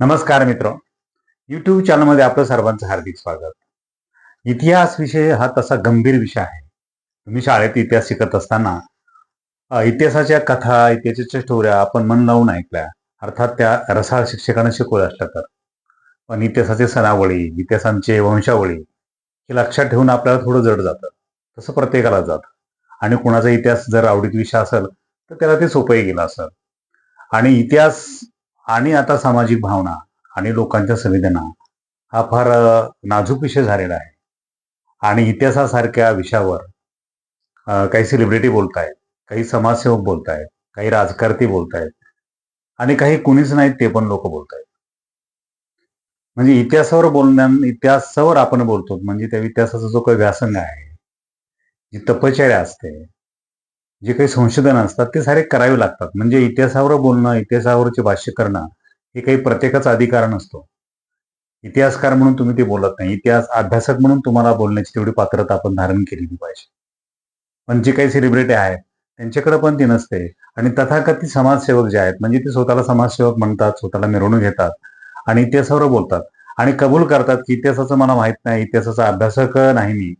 नमस्कार मित्र. युट्यूब चॅनलमध्ये आपलं सर्वांचं हार्दिक स्वागत. इतिहास विषय हा तसा गंभीर विषय आहे. तुम्ही शाळेत इतिहास शिकत असताना इतिहासाच्या कथा इतिहासाच्या स्टोऱ्या आपण मन लावून ऐकल्या. अर्थात त्या रसाळ शिक्षकांना शिकवल्या असल्या तर पण इतिहासाचे सणावळी इतिहासांचे वंशावळी हे लक्षात ठेवून आपल्याला थोडं जड जातं. तसं प्रत्येकाला जातं. आणि कुणाचा इतिहास जर आवडीत विषय असेल तर त्याला ते सोपंही गेलं असेल. आणि इतिहास आणि आता सामाजिक भावना आणि लोकांच्या संवेदना हा फार नाजूक विषय झालेला आहे. आणि इतिहासासारख्या विषयावर काही सेलिब्रिटी बोलतायत काही समाजसेवक बोलतायत काही राजकारती बोलतायत आणि काही कुणीच नाहीत ते पण लोक बोलतायत. म्हणजे इतिहासावर बोलण्या इतिहासावर आपण बोलतो म्हणजे त्या इतिहासाचा जो काही व्यासंग आहे जी तपश्चर्या असते जे काही संशोधन असतात ते सारे करावे लागतात. म्हणजे इतिहासावर बोलणं इतिहासावरचे भाष्य करणं हे काही प्रत्येकाचा अधिकार नसतो. इतिहासकार म्हणून तुम्ही ते बोलत नाही. इतिहास अभ्यासक म्हणून तुम्हाला बोलण्याची तेवढी पात्रता आपण धारण केलेली पाहिजे. पण जे काही सेलिब्रिटी आहेत त्यांच्याकडे पण ती नसते. आणि तथाकथित समाजसेवक जे आहेत म्हणजे ते स्वतःला समाजसेवक म्हणतात स्वतःला मिरवणूक घेतात आणि इतिहासावर बोलतात. आणि कबूल करतात की इतिहासाचं मला माहीत नाही इतिहासाचा अभ्यासक नाही मी.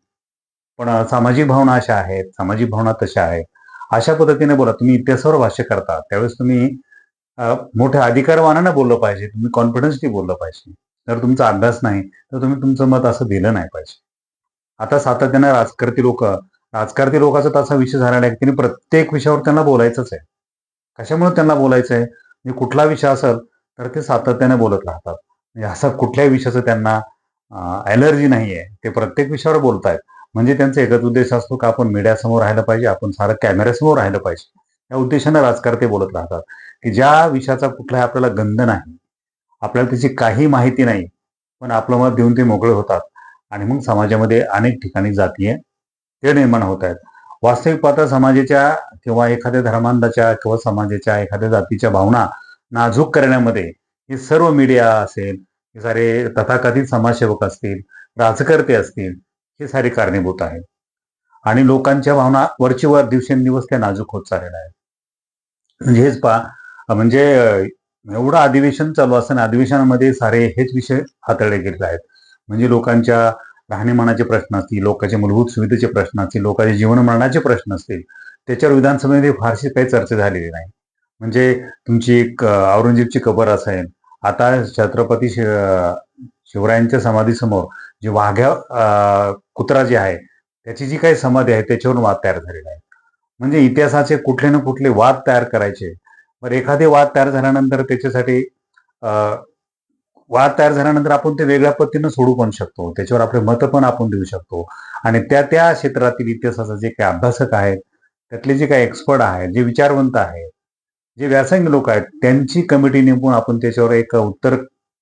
पण सामाजिक भावना अशा आहेत सामाजिक भावना तशा आहेत. अशा पद्धतीने बोला. तुम्ही इतिहासावर भाष्य करता. त्यावेळेस तुम्ही मोठ्या अधिकारवानानं बोललं पाहिजे. तुम्ही कॉन्फिडन्सनी बोललं पाहिजे. जर तुमचा अभ्यास नाही तर तुम्ही तुमचं मत असं दिलं नाही पाहिजे. आता सातत्यानं राजकारती लोक राजकारती लोकांचा तसा विषय झालेला आहे की त्यांनी प्रत्येक विषयावर त्यांना बोलायचंच आहे. कशामुळे त्यांना बोलायचं आहे म्हणजे कुठला विषय असेल तर ते सातत्याने बोलत राहतात. म्हणजे असा कुठल्याही विषयाचं त्यांना ॲलर्जी नाही आहे ते प्रत्येक विषयावर बोलतायत. म्हणजे त्यांचा एकच उद्देश असतो का आपण मीडियासमोर राहिलं पाहिजे आपण सारं कॅमेऱ्यासमोर राहिलं पाहिजे. या उद्देशानं राजकारते बोलत राहतात. की ज्या विषयाचा कुठलाही आपल्याला गंध नाही आपल्याला त्याची काही माहिती नाही पण आपलं मत देऊन ते मोकळे होतात. आणि मग समाजामध्ये अनेक ठिकाणी जातीय ते निर्माण होत आहेत. वास्तविक पात्र समाजाच्या किंवा एखाद्या धर्मांधाच्या किंवा समाजाच्या एखाद्या जातीच्या भावना नाजूक करण्यामध्ये हे सर्व मीडिया असेल हे सारे तथाकथित समाजसेवक असतील राजकर्ते असतील हे सारे कारणीभूत आहे आणि लोकांच्या भावना वरची वर दिवसेंदिवस त्या नाजूक होत चाललेल्या आहेत. म्हणजे हेच पहा म्हणजे एवढं अधिवेशन चालू असताना अधिवेशनामध्ये सारे हेच विषय हाताळले गेलेले आहेत. म्हणजे लोकांच्या राहणीमानाचे प्रश्न असतील लोकांच्या मूलभूत सुविधेचे प्रश्न असतील लोकांच्या जीवनमरणाचे प्रश्न असतील त्याच्यावर विधानसभेमध्ये फारशी काही चर्चा झालेली नाही. म्हणजे तुमची एक औरंगजेबची कबर असेल आता छत्रपती शि शिवरायांच्या समाधीसमोर जे वाघ्या कुत्रा जे आहे त्याची जी काही समाधी आहे त्याच्यावरून वाद तयार झालेला आहे. म्हणजे इतिहासाचे कुठले ना कुठले वाद तयार करायचे. मग एखादे वाद तयार झाल्यानंतर त्याच्यासाठी वाद तयार झाल्यानंतर आपण ते वेगळ्या पद्धतीनं सोडू पण शकतो. त्याच्यावर आपले मतं पण आपण देऊ शकतो. आणि त्या त्या क्षेत्रातील इतिहासाचे जे काही अभ्यासक आहेत त्यातले जे काही एक्सपर्ट आहेत जे विचारवंत आहेत जे व्यासंग लोक आहेत त्यांची कमिटी नेमून आपण त्याच्यावर एक उत्तर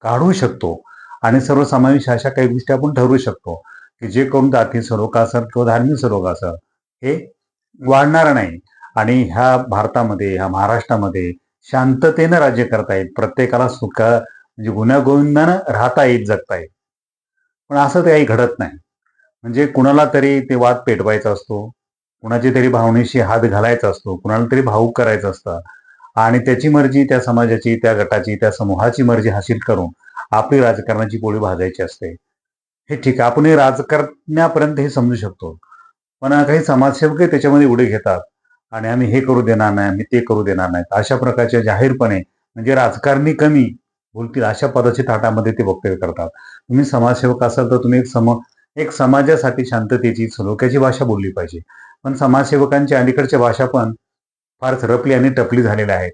काढू शकतो. आणि सर्वसमावेश अशा काही गोष्टी आपण ठरवू शकतो की जे करून जाती स्वरूप असेल किंवा धार्मिक स्वरूप असेल हे वाढणार नाही. आणि ह्या भारतामध्ये ह्या महाराष्ट्रामध्ये शांततेनं राज्य करता येईल. प्रत्येकाला सुख म्हणजे गुण्यागोविंदानं राहता येईल जगता येईल. पण असं ते काही घडत नाही. म्हणजे कुणाला तरी ते वाद पेटवायचा असतो. कुणाची तरी भावनेशी हात घालायचा असतो. कुणाला तरी भाऊक करायचं असतं. आणि त्याची मर्जी त्या समाजाची त्या गटाची त्या समूहाची मर्जी हासिल करून आपली राजकारणाची पोळी भाजायची असते. हे ठीक आहे आपण हे राजकारण्यापर्यंत हे समजू शकतो. पण काही समाजसेवकही त्याच्यामध्ये उडी घेतात. आणि आम्ही हे करू देणार नाही आम्ही ते करू देणार नाही अशा प्रकारच्या जाहीरपणे म्हणजे राजकारणी कमी बोलतील अशा पदाच्या ताटामध्ये ते वक्तव्य करतात. तुम्ही समाजसेवक असाल तर तुम्ही एक सम एक समाजासाठी शांततेची सलोख्याची भाषा बोलली पाहिजे. पण समाजसेवकांची अलीकडच्या भाषा पण फार थरपली आणि टपली झालेल्या आहेत.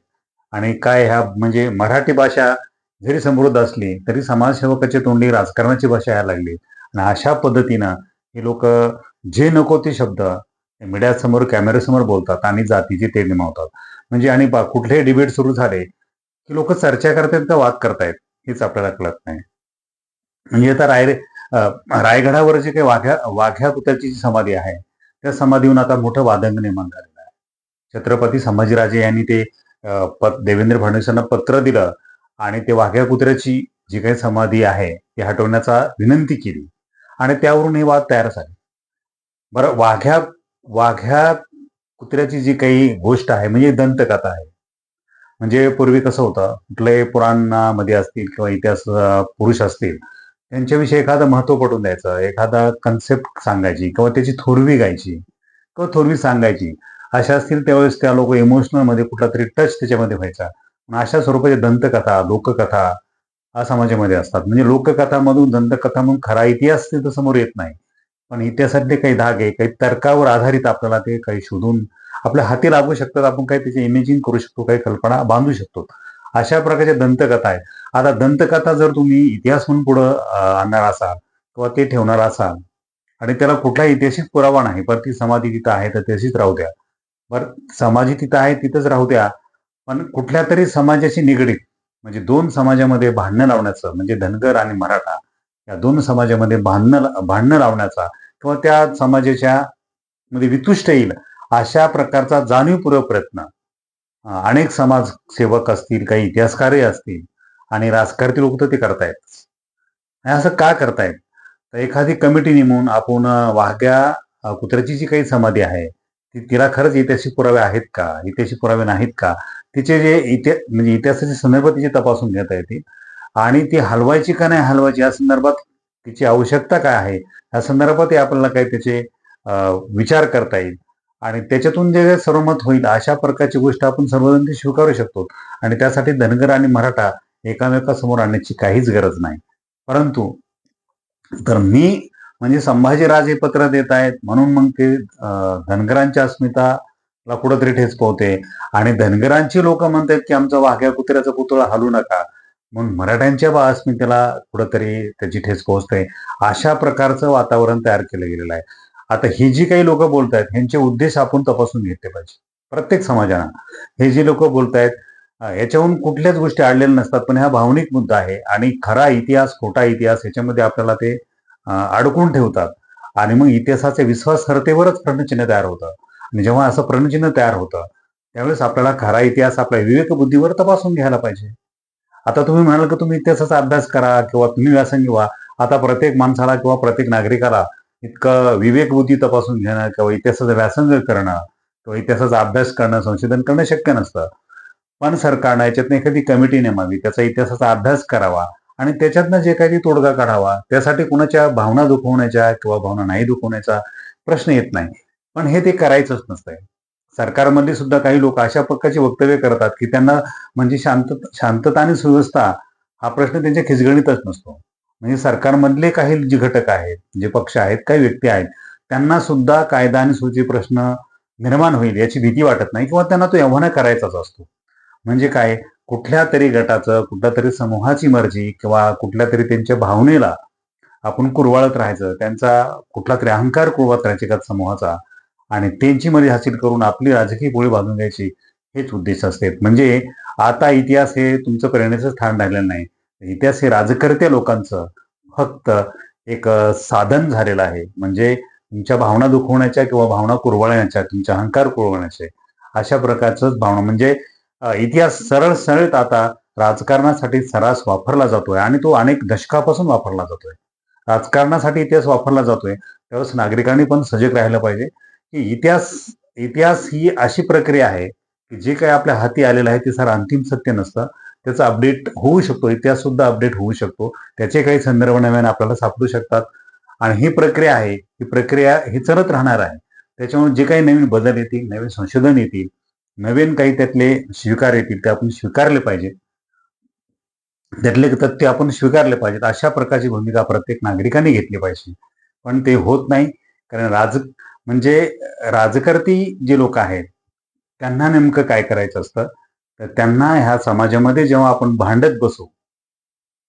आणि काय ह्या म्हणजे मराठी भाषा जरी समृद्ध असली तरी समाजसेवकाच्या तोंडी राजकारणाची भाषा यायला लागली. आणि अशा पद्धतीनं हे लोक जे नको ते शब्द मीडियासमोर कॅमेऱ्यासमोर बोलतात आणि जातीचे ते निमावतात. म्हणजे आणि कुठलेही डिबेट सुरू झाले की लोक चर्चा करतायत का वाद करतायत हेच आपल्याला कळत नाही. म्हणजे आता राय रायगडावर जे काही वाघ्या वाघ्या पुतळ्याची जी समाधी आहे त्या समाधीहून आता मोठं वादंग निर्माण झालेलं आहे. छत्रपती संभाजीराजे यांनी ते प- देवेंद्र फडणवीसांना पत्र दिलं आणि ते वाघ्या कुत्र्याची जी काही समाधी आहे ती हटवण्याचा विनंती केली. आणि त्यावरून हे वाद तयार झाले. बरं वाघ्या वाघ्या कुत्र्याची जी काही गोष्ट आहे म्हणजे दंतकथा आहे. म्हणजे पूर्वी कसं होतं कुठल्याही पुराणामध्ये असतील किंवा इतिहास पुरुष असतील त्यांच्याविषयी एखादं महत्त्व पटवून द्यायचं एखादा कन्सेप्ट सांगायची किंवा त्याची थोरवी गायची किंवा थोरवी सांगायची. अशा असतील त्यावेळेस त्या लोक इमोशनलमध्ये कुठला तरी टच त्याच्यामध्ये व्हायचा. अशा स्वरूपाच्या दंतकथा लोककथा हा समाजामध्ये असतात. म्हणजे लोककथामधून दंतकथा म्हणून खरा इतिहास तिथं समोर येत नाही. पण इतिहासातले काही धागे काही तर्कावर आधारित आपल्याला ते काही शोधून आपल्या हाती लागू शकतात. आपण काही त्याची इमेजिंग करू शकतो काही कल्पना बांधू शकतो. अशा प्रकारच्या दंतकथा आहेत. आता दंतकथा जर तुम्ही इतिहास म्हणून पुढं आणणार असाल किंवा ते ठेवणार असाल आणि त्याला कुठलाही ऐतिहासिक पुरावा नाही पण ती समाधी तिथं आहे तर तशीच राहू द्या. बरं समाधी तिथं आहे तिथंच राहू द्या. पण कुठल्या तरी समाजाशी निगडीत म्हणजे दोन समाजामध्ये भांडणं लावण्याचं म्हणजे धनगर आणि मराठा या दोन समाजामध्ये भांडणं भांडणं लावण्याचा किंवा त्या समाजाच्या मध्ये वितुष्ट येईल अशा प्रकारचा जाणीवपूर्वक प्रयत्न. अनेक समाजसेवक असतील काही इतिहासकारही असतील आणि राजकारणी लोक तर ते करतायत. असं का करतायत? तर एखादी कमिटी नेमून आपण वाघ्या कुत्र्याची जी काही समाधी आहे ती तिला खरंच ऐतिहासिक पुरावे आहेत का? ऐतिहासिक पुरावे नाहीत का? तिचे जे इतिहा म्हणजे इतिहासाचे संदर्भ तिचे तपासून घेता येतील. आणि ती हलवायची का नाही हलवायची या संदर्भात तिची आवश्यकता काय आहे? या संदर्भात आपल्याला काही त्याचे विचार करता येईल. आणि त्याच्यातून जे सर्वमत होईल अशा प्रकारची गोष्ट आपण सर्वजण ती स्वीकारू शकतो. आणि त्यासाठी धनगर आणि मराठा एकामेकासमोर आणण्याची काहीच गरज नाही. परंतु तर मी म्हणजे संभाजीराज हे पत्र देत आहेत. म्हणून मग ते धनगरांच्या अस्मिताला कुठंतरी ठेच पोहते आणि धनगरांची लोक म्हणतात की आमचा वाघ्या कुत्र्याचा पुतळा हलू नका. मग मराठ्यांच्या बा अस्मितेला कुठंतरी त्याची ठेच पोहोचते अशा प्रकारचं वातावरण तयार केलं गेलेलं आहे. आता ही जी काही लोक बोलत आहेत ह्यांचे उद्देश आपण तपासून घेतले पाहिजे. प्रत्येक समाजानं. हे जी लोक बोलतायत याच्याहून कुठल्याच गोष्टी आडलेल्या नसतात. पण हा भावनिक मुद्दा आहे. आणि खरा इतिहास खोटा इतिहास याच्यामध्ये आपल्याला ते अडकून ठेवतात. आणि मग इतिहासाच्या विश्वासार्हतेवरच प्रणचिन्ह तयार होतं. आणि जेव्हा असं प्रणचिन्ह तयार होतं त्यावेळेस आपल्याला खरा इतिहास आपल्या विवेक बुद्धीवर तपासून घ्यायला पाहिजे. आता तुम्ही म्हणाल की तुम्ही इतिहासाचा अभ्यास करा किंवा तुम्ही व्यासन घ्या आता प्रत्येक माणसाला किंवा प्रत्येक नागरिकाला इतकं विवेक बुद्धी तपासून घेणं किंवा इतिहासाचं व्यासंग करणं किंवा इतिहासाचा अभ्यास करणं संशोधन करणं शक्य नसतं. पण सरकारनं याच्यातनं एखादी कमिटी नेमावी त्याचा इतिहासाचा अभ्यास करावा. आणि त्याच्यातनं जे काही तोडगा काढावा त्यासाठी कुणाच्या भावना दुखवण्याच्या किंवा भावना नाही दुखवण्याचा प्रश्न येत नाही. पण हे ते करायचंच नसतंय. सरकारमधले सुद्धा काही लोक अशा प्रकारची वक्तव्य करतात की त्यांना म्हणजे शांत शांतता आणि सुव्यवस्था हा प्रश्न त्यांच्या खिचगणीतच नसतो. म्हणजे सरकारमधले काही जे घटक आहेत जे पक्ष आहेत काही व्यक्ती आहेत त्यांना सुद्धा कायदा आणि सुची प्रश्न निर्माण होईल याची भीती वाटत नाही किंवा त्यांना तो एव्हाना करायचाच असतो. म्हणजे काय? कुठल्या तरी गटाचं कुठल्या तरी समूहाची मर्जी किंवा कुठल्या तरी त्यांच्या भावनेला आपण कुरवाळत राहायचं त्यांचा कुठला तरी अहंकार कुरवाळत राहायचे का समूहाचा? आणि त्यांची मर्जी हासिल करून आपली राजकीय गोळी बांधून घ्यायची हेच उद्देश असते. म्हणजे आता इतिहास हे तुमचं प्रेरणेचं स्थान राहिलेलं नाही. इतिहास हे राजकर्त्या लोकांचं फक्त एक साधन झालेलं आहे. म्हणजे तुमच्या भावना दुखवण्याच्या किंवा भावना कुरवाळण्याच्या तुमच्या अहंकार कुरवण्याचे अशा प्रकारचंच भावना. म्हणजे इतिहास सरळ सरळ आता राजकारणासाठी सरास वापरला जातोय आणि तो अनेक दशकापासून वापरला जातोय. राजकारणासाठी इतिहास वापरला जातोय. त्यावेळेस नागरिकांनी पण सजग राहिलं पाहिजे की इतिहास इतिहास ही अशी प्रक्रिया आहे की जे काही आपल्या हाती आलेलं आहे ते सर अंतिम सत्य नसतं. त्याचा अपडेट होऊ शकतो. इतिहास सुद्धा अपडेट होऊ शकतो. त्याचे काही संदर्भ नव्याने आपल्याला सापडू शकतात. आणि ही प्रक्रिया आहे. ही प्रक्रिया ही चलत राहणार आहे. त्याच्यामुळे जे काही नवीन बदल येतील नवीन संशोधन येतील नवीन काही त्यातले स्वीकार येतील ते आपण स्वीकारले पाहिजे त्यातले तथ्य आपण स्वीकारले पाहिजेत. अशा प्रकारची भूमिका प्रत्येक नागरिकाने घेतली पाहिजे. पण ते होत नाही. कारण राज म्हणजे राजकारती जे लोक आहेत त्यांना नेमकं काय करायचं असतं? तर त्यांना ह्या समाजामध्ये जेव्हा आपण भांडत बसू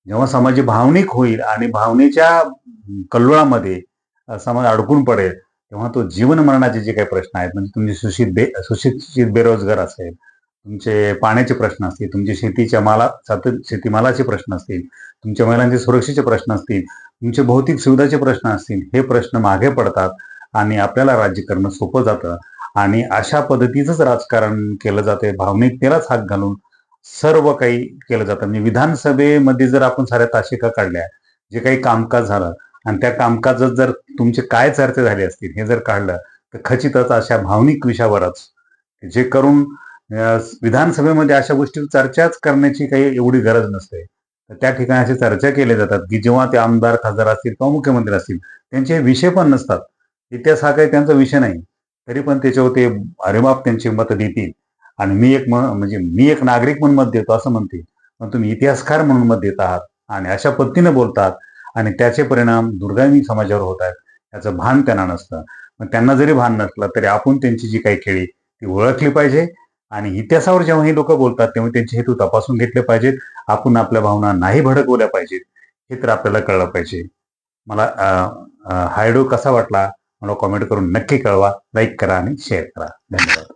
जेव्हा समाज भावनिक होईल आणि भावनेच्या कल्लोळामध्ये समाज अडकून पडेल तेव्हा तो जीवन मरणाचे जे काही प्रश्न आहेत म्हणजे तुमचे सुशिक्षित बे सुशिक्षित बेरोजगार असेल तुमचे पाण्याचे प्रश्न असतील तुमचे शेतीच्या माला शेतीमालाचे प्रश्न असतील तुमच्या महिलांचे सुरक्षेचे प्रश्न असतील तुमचे भौतिक सुविधाचे प्रश्न असतील हे प्रश्न मागे पडतात आणि आपल्याला राज्य करणं सोपं जातं. आणि अशा पद्धतीचंच राजकारण केलं जाते भावनिकतेलाच हात घालून सर्व काही केलं जातं. म्हणजे विधानसभेमध्ये जर आपण साऱ्या ताशिका काढल्या जे काही कामकाज झालं आणि त्या कामकाजात जर तुमचे काय चर्चा झाले असतील हे जर काढलं तर खचितच अशा भावनिक विषयावरच जे करून विधानसभेमध्ये अशा गोष्टी चर्चाच करण्याची काही एवढी गरज नसते. तर त्या ठिकाणी अशी चर्चा केल्या जातात की जेव्हा ते आमदार खासदार असतील किंवा मुख्यमंत्री असतील त्यांचे विषय पण नसतात. इतिहास हा काही त्यांचा विषय नाही. तरी पण त्याच्यावर ते अरेमाप त्यांची मतं देतील. आणि मी एक म- म्हणजे मी एक नागरिक म्हणून मत देतो असं म्हणते पण तुम्ही इतिहासकार म्हणून मत देत आहात आणि अशा पद्धतीने बोलतात. आणि त्याचे परिणाम दुर्गामी समाजावर होत आहेत. याचं भान त्यांना नसतं. मग त्यांना जरी भान नसलं तरी आपण त्यांची जी काही खेळी ती ओळखली पाहिजे. आणि इतिहासावर जेव्हा हे लोक बोलतात तेव्हा त्यांचे हेतू तपासून घेतले पाहिजेत. आपण आपल्या भावना नाही भडकवल्या पाहिजेत हे तर आपल्याला कळलं पाहिजे. मला हायडो हा व्हिडिओ कसा वाटला मला कॉमेंट करून नक्की कळवा. लाईक करा आणि शेअर करा. धन्यवाद.